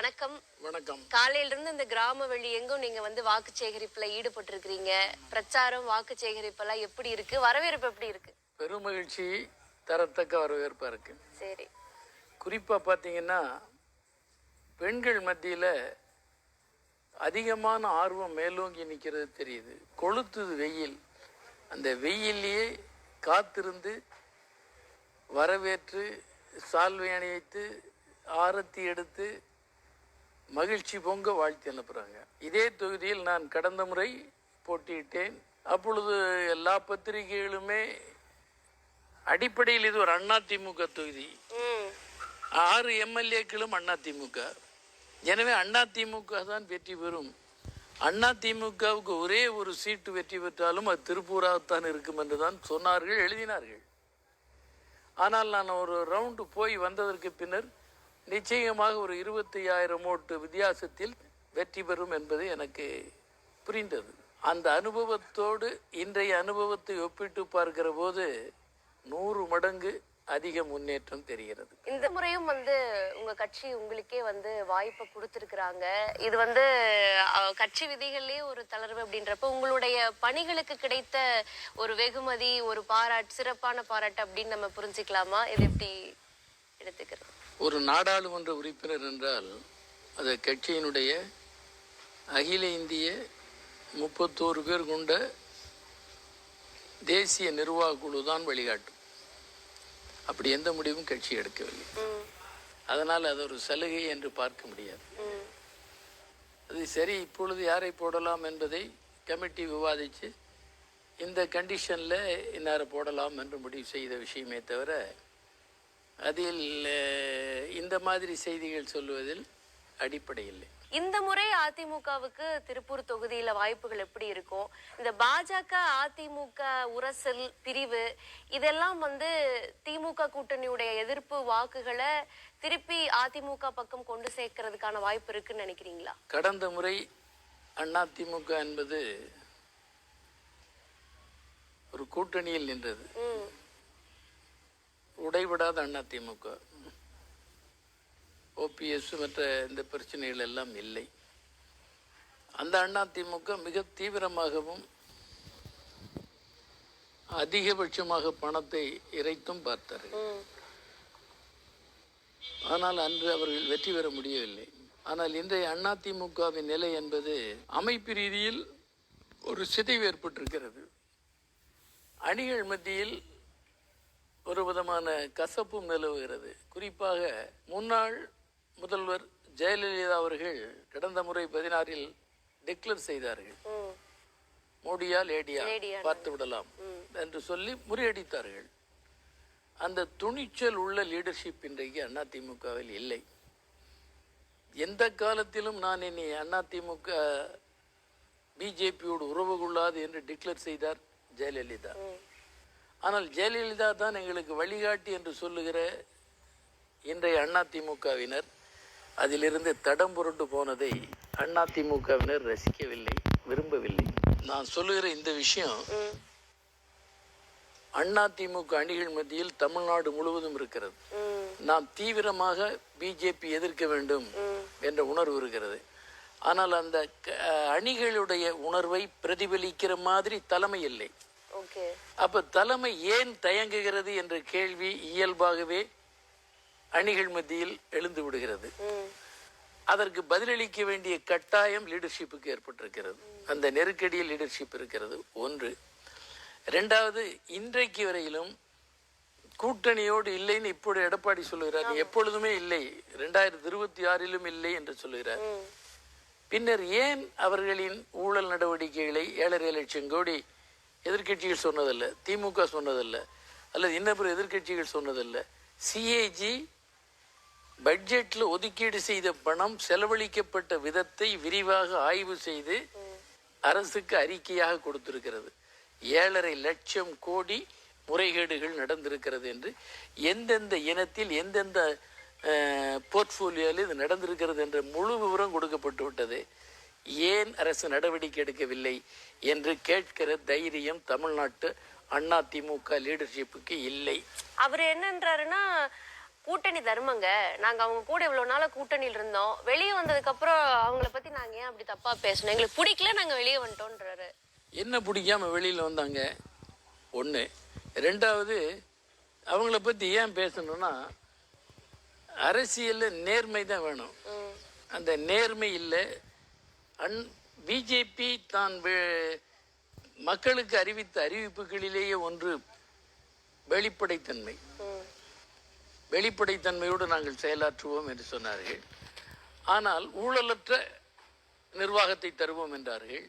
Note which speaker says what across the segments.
Speaker 1: வணக்கம்.
Speaker 2: வணக்கம்.
Speaker 1: காலையில இருந்து இந்த கிராம வெளி எங்கும் நீங்க வந்து வாக்கு சேகரிப்புல ஈடுபட்டு இருக்கிறீங்க பிரச்சாரம் வாக்கு சேகரிப்பெல்லாம் எப்படி இருக்கு? வரவேற்பு எப்படி இருக்கு?
Speaker 2: பெருமகிழ்ச்சி தரத்தக்க வரவேற்பா இருக்கு.
Speaker 1: சரி.
Speaker 2: குறிப்பாக பார்த்தீங்கன்னா பெண்கள் மத்தியில் அதிகமான ஆர்வம் மேலோங்கி நிற்கிறது தெரியுது. கொளுத்துது வெயில். அந்த வெயிலையே காத்திருந்து வரவேற்று சால்வை அணிவித்து ஆரத்தி எடுத்து மகிழ்ச்சி பொங்க வாழ்த்தி அனுப்புகிறாங்க இதே தொகுதியில் நான் கடந்த முறை போட்டியிட்டேன். அப்பொழுது எல்லா பத்திரிகைகளுமே அடிப்படையில் இது ஒரு அதிமுக தொகுதி.
Speaker 1: ம்.
Speaker 2: ஆறு எம்எல்ஏக்களும் அதிமுக எனவே அதிமுக தான் வெற்றி பெறும். அதிமுகவுக்கு ஒரே ஒரு சீட்டு வெற்றி பெற்றாலும் அது திருப்பூராகத்தான் இருக்கும் என்று தான் சொன்னார்கள் எழுதினார்கள். ஆனால் நான் ஒரு ரவுண்டு போய் வந்ததற்கு பின்னர் நிச்சயமாக ஒரு இருபத்தையாயிரம் ஓட்டு வித்தியாசத்தில் வெற்றி பெறும் என்பது எனக்கு புரிந்தது. அந்த அனுபவத்தோடு இன்றைய அனுபவத்தை ஒப்பிட்டு பார்க்கிற போது நூறு மடங்கு அதிக முன்னேற்றம் தெரிகிறது.
Speaker 1: இந்த முறையும் வந்து உங்க கட்சி உங்களுக்கே வந்து வாய்ப்பை கொடுத்திருக்கிறாங்க. இது வந்து கட்சி விதிகள்லயே ஒரு தளர்வு அப்படின்றப்ப உங்களுடைய பணிகளுக்கு கிடைத்த ஒரு வெகுமதி ஒரு பாராட்டு சிறப்பான பாராட்டு அப்படின்னு நம்ம புரிஞ்சுக்கலாமா? இது எப்படி எடுத்துக்கிறது?
Speaker 2: ஒரு நாடாளுமன்ற உறுப்பினர் என்றால் அது கட்சியினுடைய அகில இந்திய முப்பத்தோரு பேர் கொண்ட தேசிய நிர்வாக குழு தான் வழிகாட்டும். அப்படி எந்த முடிவும் கட்சி எடுக்கவில்லை. அதனால் அது ஒரு சலுகை என்று பார்க்க முடியாது. அது சரி இப்பொழுது யாரை போடலாம் என்பதை கமிட்டி விவாதித்து இந்த கண்டிஷனில் இன்னாரை போடலாம் என்று முடிவு செய்த விஷயமே தவிர அதில் இந்த மாதிரி செய்திகள் சொல்லுவதில் அடிப்படை இல்லை.
Speaker 1: இந்த முறை அதிமுகவுக்கு திருப்பூர் தொகுதியில வாய்ப்புகள் எப்படி இருக்கும்? இந்த பாஜக அதிமுக உரசல் பிரிவு இதெல்லாம் வந்து திமுக கூட்டணியுடைய எதிர்ப்பு வாக்குகளை திருப்பி அதிமுக பக்கம் கொண்டு சேர்க்கறதுக்கான வாய்ப்பு இருக்குன்னு நினைக்கிறீங்களா?
Speaker 2: கடந்த முறை அதிமுக என்பது ஒரு கூட்டணியில் நின்றது. உடைவிடாத அதிமுக ஓபிஎஸ் மற்ற இந்த பிரச்சனைகள் எல்லாம் இல்லை. அந்த அதிமுக மிக தீவிரமாகவும் அதிகபட்சமாக பணத்தை இறைத்தும் பார்த்தார்கள் ஆனால் அன்று அவர்கள் வெற்றி பெற முடியவில்லை. ஆனால் இன்றைய அதிமுகவின் நிலை என்பது அமைப்பு ரீதியில் ஒரு சிதைவு ஏற்பட்டிருக்கிறது. அணிகள் மத்தியில் ஒரு விதமான கசப்பும் நிலவுகிறது. குறிப்பாக முன்னாள் முதல்வர் ஜெயலலிதா அவர்கள் கடந்த முறை பதினாறில் டிக்ளேர் செய்தார்கள்.
Speaker 1: ம்.
Speaker 2: மோடியால் ஏடியா
Speaker 1: லேடியா.
Speaker 2: பார்த்து விடலாம். என்று சொல்லி முறியடித்தார்கள். அந்த துணிச்சல் உள்ள லீடர்ஷிப் இன்றைக்கு அதிமுகவில் இல்லை. எந்த காலத்திலும் நான் இனி அதிமுக பிஜேபியோடு உறவு கொள்ளாது என்று டிக்ளேர் செய்தார் ஜெயலலிதா. ஆனால் ஜெயலலிதா தான் எங்களுக்கு வழிகாட்டி என்று சொல்லுகிற இன்றைய அதிமுகவினர் அதிலிருந்து தடம் புரண்டு போனதை அதிமுகவினர் ரசிக்கவில்லை விரும்பவில்லை. நான் சொல்லுகிற இந்த விஷயம் அதிமுக அணிகள் மத்தியில் தமிழ்நாடு முழுவதும் இருக்கிறது. நாம் தீவிரமாக பிஜேபி எதிர்க்க வேண்டும் என்ற உணர்வு இருக்கிறது. ஆனால் அந்த அணிகளுடைய உணர்வை பிரதிபலிக்கிற மாதிரி தலைமை இல்லை.
Speaker 1: ஓகே.
Speaker 2: அப்ப தலைமை ஏன் தயங்குகிறது என்ற கேள்வி இயல்பாகவே அணிகள் மத்தியில் எழுந்து விடுகிறது. அதற்கு பதிலளிக்க வேண்டிய கட்டாயம் லீடர்ஷிப்புக்கு ஏற்பட்டிருக்கிறது. அந்த நெருக்கடியில் லீடர்ஷிப் இருக்கிறது. ஒன்று. ரெண்டாவது இன்றைக்கு வரையிலும் கூட்டணியோடு இல்லைன்னு இப்பொழுது எடப்பாடி சொல்லுகிறார். எப்பொழுதுமே இல்லை. ரெண்டாயிரத்தி இருபத்தி ஆறிலும் இல்லை என்று சொல்லுகிறார். பின்னர் ஏன் அவர்களின் ஊழல் நடவடிக்கைகளை ஏழரை லட்சம் கோடி எதிர்க்கட்சிகள் சொன்னதில்லை திமுக சொன்னதில்லை அல்லது இன்னபிற எதிர்க்கட்சிகள் சொன்னதில்லை. சிஏஜி பட்ஜெட்டில் ஒதுக்கீடு செய்த பணம் செலவழிக்கப்பட்ட விதத்தை விரிவாக ஆய்வு செய்து அரசுக்கு அறிக்கையாக கொடுத்திருக்கிறது. ஏழரை லட்சம் கோடி முறைகேடுகள் நடந்திருக்கிறது என்று எந்தெந்த இனத்தில் எந்தெந்த போர்ட்ஃபோலியோவில் இது நடந்திருக்கிறது என்ற முழு விவரம் கொடுக்கப்பட்டு விட்டது. ஏன் அரசு நடவடிக்கை எடுக்கவில்லை என்று கேட்கிற தைரியம் தமிழ்நாட்டு அண்ணா திமுக லீடர்ஷிப்புக்கு இல்லை.
Speaker 1: அவர் என்னன்றாருன்னா கூட்டணி தர்மங்க. நாங்க அவங்க கூட இவ்வளவு நாளா கூட்டணியில் இருந்தோம். வெளியே வந்ததுக்கு அப்புறம் அவங்கள பத்தி நாங்க ஏன் அப்படி தப்பா பேசணும்? எங்களுக்கு பிடிக்கல நாங்க வெளியே வந்துட்டோன்றாரு.
Speaker 2: என்ன பிடிக்காம வெளியில் வந்தாங்க? ஒன்று ரெண்டாவது அவங்கள பற்றி ஏன் பேசணும்னா அரசியலில் நேர்மை தான் வேணும். அந்த நேர்மை இல்லை அன் பிஜேபி தான் மக்களுக்கு அறிவித்த அறிவிப்புகளிலேயே ஒன்று வெளிப்படைத்தன்மை. வெளிப்படைத்தன்மையோடு நாங்கள் செயலாற்றுவோம் என்று சொன்னார்கள். ஆனால் ஊழலற்ற நிர்வாகத்தை தருவோம் என்றார்கள்.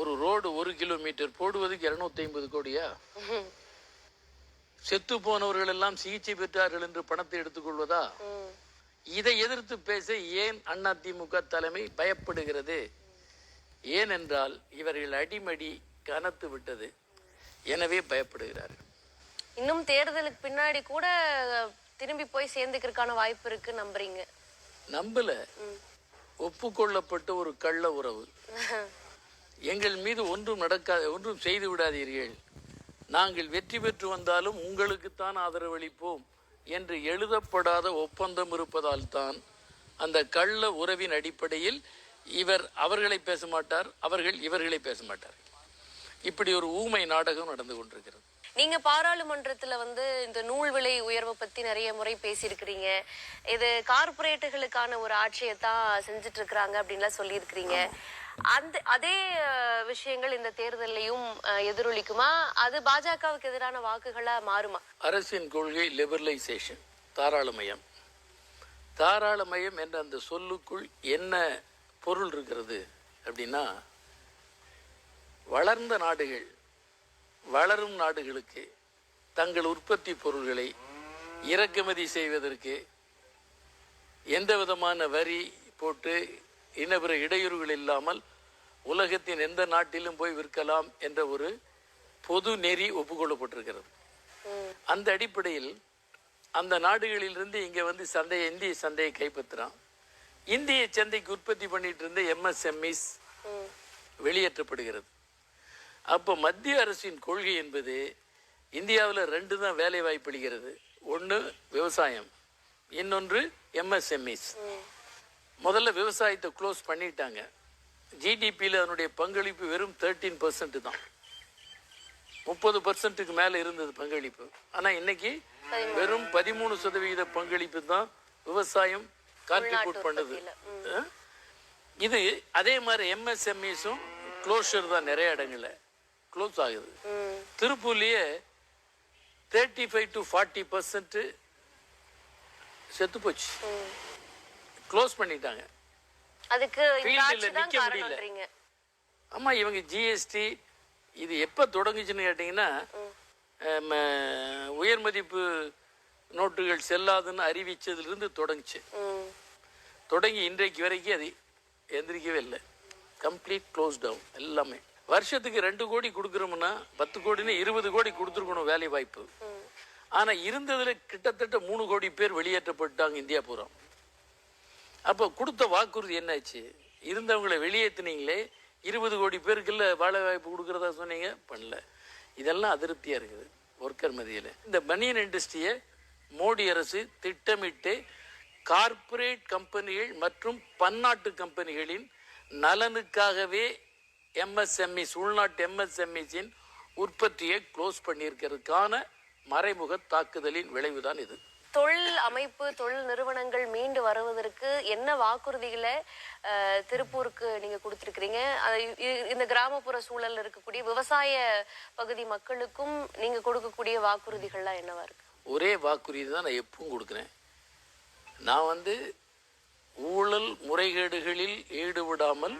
Speaker 2: ஒரு ரோடு ஒரு கிலோமீட்டர் போடுவதுக்கு இருநூத்தி ஐம்பது கோடியா செத்து போனவர்கள் எல்லாம் சிகிச்சை பெற்றார்கள் என்று பணத்தை எடுத்துக்கொள்வதா. இதை எதிர்த்து பேச ஏன் அதிமுக தலைமை பயப்படுகிறது? ஏனென்றால் இவர்கள் அடிமடி கனத்து விட்டது. எனவே பயப்படுகிறார்கள்.
Speaker 1: இன்னும் தேர்தலுக்கு பின்னாடி கூட திரும்பி போய் சேர்ந்துக்கிறதுக்கான வாய்ப்பு இருக்கு நம்புறீங்க.
Speaker 2: நம்பல. ஒப்புக்கொள்ளப்பட்ட ஒரு கள்ள உறவு. எங்கள் மீது ஒன்றும் நடக்காத ஒன்றும் செய்து விடாதீர்கள். நாங்கள் வெற்றி பெற்று வந்தாலும் உங்களுக்குத்தான் ஆதரவளிப்போம். என்று எழுதப்படாத ஒப்பந்தம் இருப்பதால் தான் அந்த கள்ள உறவின் அடிப்படையில் இவர் அவர்களை பேச மாட்டார் அவர்கள் இவர்களை பேச மாட்டார் இப்படி ஒரு ஊமை நாடகம் நடந்து கொண்டிருக்கிறது.
Speaker 1: நீங்க பாராளுமன்றத்துல வந்து இந்த நூல் விலை உயர்வை பத்தி நிறைய முறை பேசியிருக்கிறீங்க. இது கார்ப்பரேட்டுகளுக்கான ஒரு ஆட்சியை தான் செஞ்சுட்டு இருக்கிறாங்க அப்படின்லாம் சொல்லியிருக்கிறீங்க. அந்த அதே விஷயங்கள் இந்த தேர்தல்லையும் எதிரொலிக்குமா? அது பாஜகவுக்கு எதிரான வாக்குகளா மாறுமா?
Speaker 2: அரசின் கொள்கை லிபரலைசேஷன் தாராளமயம். தாராளமயம் என்ற அந்த சொல்லுக்குள் என்ன பொருள் இருக்கிறது அப்படின்னா வளர்ந்த நாடுகள் வளரும் நாடுகளுக்கு தங்கள் உற்பத்தி பொருள்களை இறக்குமதி செய்வதற்கு எந்த விதமான வரி போட்டு இன்னபிற இடையூறுகள் இல்லாமல் உலகத்தின் எந்த நாட்டிலும் போய் விற்கலாம் என்ற ஒரு பொது நெறி ஒப்புக்கொள்ளப்பட்டிருக்கிறது. அந்த அடிப்படையில் அந்த நாடுகளிலிருந்து இங்கே வந்து சந்தையை இந்திய சந்தையை கைப்பற்றுறான். இந்திய சந்தைக்கு உற்பத்தி பண்ணிட்டு இருந்த எம்எஸ்எம்இஸ் வெளியேற்றப்படுகிறது. அப்போ மத்திய அரசின் கொள்கை என்பது இந்தியாவில் ரெண்டு தான் வேலை வாய்ப்பளிக்கிறது ஒன்று விவசாயம் இன்னொன்று எம்எஸ்எம்இஸ் முதல்ல விவசாயத்தை க்ளோஸ் பண்ணிட்டாங்க. ஜிடிபியில் அதனுடைய பங்களிப்பு வெறும் தேர்ட்டீன் பர்சன்ட் தான். முப்பது பர்சன்ட்டுக்கு மேலே இருந்தது பங்களிப்பு. ஆனால் இன்னைக்கு வெறும் பதிமூணு சதவிகித பங்களிப்பு தான் விவசாயம் கான்ட்ரிபியூட் பண்ணுது? இது அதே மாதிரி எம்எஸ்எம்இஸும் க்ளோஷர் தான் நிறைய இடங்கள்ல. க்ளோஸ் ஆகுது. திருப்பூர்லேயே thirty five to forty percent செத்து போச்சு. க்ளோஸ் பண்ணிட்டாங்க.
Speaker 1: அதுக்கு இந்த
Speaker 2: Field ல
Speaker 1: ஆட்சி தான்
Speaker 2: நிக்க முடியல.
Speaker 1: காரணம்ன்றீங்க
Speaker 2: ஆமா இவங்க ஜிஎஸ்டி இது எப்போ தொடங்குச்சுன்னு கேட்டிங்கன்னா உயர் மதிப்பு நோட்டுகள் செல்லாதுன்னு அறிவிச்சதுலேருந்து தொடங்குச்சு. தொடங்கி இன்றைக்கு வரைக்கும் அது எந்திரிக்கவே இல்லை. கம்ப்ளீட் க்ளோஸ் டவுன் எல்லாமே. வருஷத்துக்கு ரெண்டு கோடி கொடுக்குறோம்னா பத்து கோடின்னு இருபது கோடி கொடுத்துருக்கணும் வேலை வாய்ப்பு. ஆனால் இருந்ததுல கிட்டத்தட்ட மூணு கோடி பேர் வெளியேற்றப்பட்டாங்க இந்தியா பூரா. அப்போ கொடுத்த வாக்குறுதி என்னாச்சு? இருந்தவங்களை வெளியேற்றினீங்களே இருபது கோடி பேருக்குள்ள வேலை வாய்ப்பு கொடுக்குறதா சொன்னீங்க? பண்ணல. இதெல்லாம் அதிருப்தியாக இருக்குது ஒர்க்கர் மதியில் இந்த பனியன் இண்டஸ்ட்ரியை மோடி அரசு திட்டமிட்டு கார்ப்பரேட் கம்பெனிகள் மற்றும் பன்னாட்டு கம்பெனிகளின் நலனுக்காகவே எம்எஸ்எம்இஸ் உள்நாட்டு எம்எஸ்எம்இஸின் உற்பத்தியை க்ளோஸ் பண்ணியிருக்கிறதுக்கான மறைமுக தாக்குதலின் விளைவுதான் இது.
Speaker 1: தொழில் அமைப்பு தொழில் நிறுவனங்கள் மீண்டு வருவதற்கு என்ன வாக்குறுதிகளை திருப்பூருக்கு நீங்க கொடுத்துருக்கீங்க இ- இந்த கிராமப்புற சூழல்ல இருக்கக்கூடிய விவசாய பகுதி மக்களுக்கும் நீங்க கொடுக்கக்கூடிய வாக்குறுதிகள்லாம் என்னவா இருக்கு?
Speaker 2: ஒரே வாக்குறுதி தான் நான் எப்பவும் கொடுக்குறேன். நான் வந்து ஊழல் முறைகேடுகளில் ஈடுபடாமல்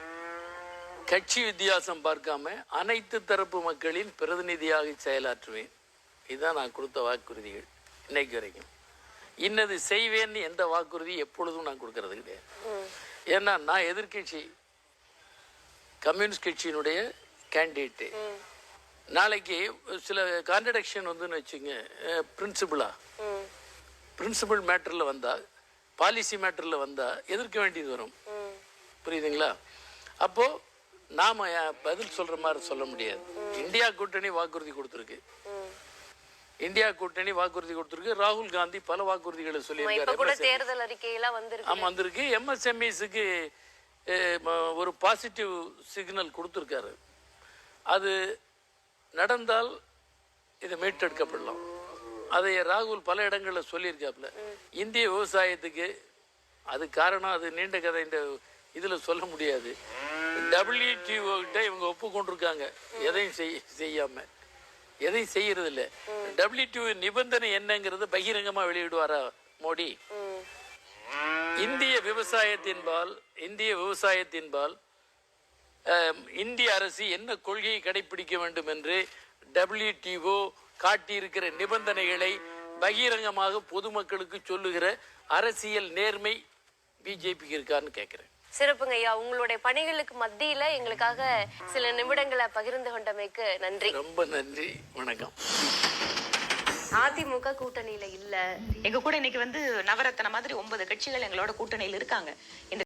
Speaker 2: கட்சி வித்தியாசம் பார்க்காம அனைத்து தரப்பு மக்களின் பிரதிநிதியாக செயலாற்றுவேன். இதுதான் நான் கொடுத்த வாக்குறுதிகள். இன்னைக்கு வரைக்கும். இன்னது செய்வேன்னு எந்த வாக்குறுதி எப்பொழுதும் நான் கொடுக்கறது கிடையாது. ஏன்னா நான் எதிர்க்கட்சி கம்யூனிஸ்ட் கட்சியினுடைய கேண்டிடேட்டு. நாளைக்கு சில கான்ட்ரடக்ஷன் வந்துன்னு வச்சுங்க பிரின்சிபலா. பிரின்சிபல் மேட்டரில் வந்தால் பாலிசி மேட்டரில் வந்தால் எதிர்க்க வேண்டியது வரும். புரியுதுங்களா? அப்போது நாம் பதில் சொல்கிற மாதிரி சொல்ல முடியாது. இந்தியா கூட்டணி வாக்குறுதி கொடுத்துருக்கு. இந்தியா கூட்டணி வாக்குறுதி கொடுத்திருக்கு. ராகுல் காந்தி பல வாக்குறுதிகளை
Speaker 1: இப்ப
Speaker 2: சொல்லியிருக்காரு.
Speaker 1: தேர்தல் அறிக்கையெல்லாம் வந்திருக்கு.
Speaker 2: ஆமா வந்திருக்கு. எம்எஸ்எம்இஸுக்கு ஒரு பாசிட்டிவ் சிக்னல் கொடுத்துருக்காரு. அது நடந்தால் இது மீட்டெடுக்கப்படலாம். அதை ராகுல் பல இடங்களில் சொல்லியிருக்காப்புல. இந்திய விவசாயத்துக்கு அது காரணம் அது நீண்ட கதை இந்த இதில் சொல்ல முடியாது. டபிள்யூடிஓ கிட்ட இவங்க ஒப்புக்கொண்டிருக்காங்க. எதையும் செய் செய்யாம. எதையும் செய்யறது இல்லை டபிள்யூடிஓ நிபந்தனை என்னங்கிறது பகிரங்கமாக வெளியிடுவாரா மோடி. இந்திய விவசாயத்தின்பால் இந்திய விவசாயத்தின்பால் இந்திய அரசு என்ன கொள்கையை கடைபிடிக்க வேண்டும் என்று டபிள்யூடிஓ காட்டியிருக்கிற நிபந்தனைகளை பகிரங்கமாக பொதுமக்களுக்கு சொல்லுகிற அரசியல் நேர்மை பிஜேபிக்கு இருக்கான்னு கேட்குறேன்
Speaker 1: சிறப்புங்க ஐயா. உங்களுடைய பணிகளுக்கு மத்தியில எங்களுக்காக சில நிமிடங்களை பகிர்ந்து கொண்டமைக்கு நன்றி.
Speaker 2: ரொம்ப நன்றி. வணக்கம்.
Speaker 1: அதிமுக கூட்டணியில இல்ல.
Speaker 3: எங்க கூட இன்னைக்கு வந்து நவரத்தன மாதிரி ஒன்பது கட்சிகள் எங்களோட கூட்டணியில் இருக்காங்க. இந்த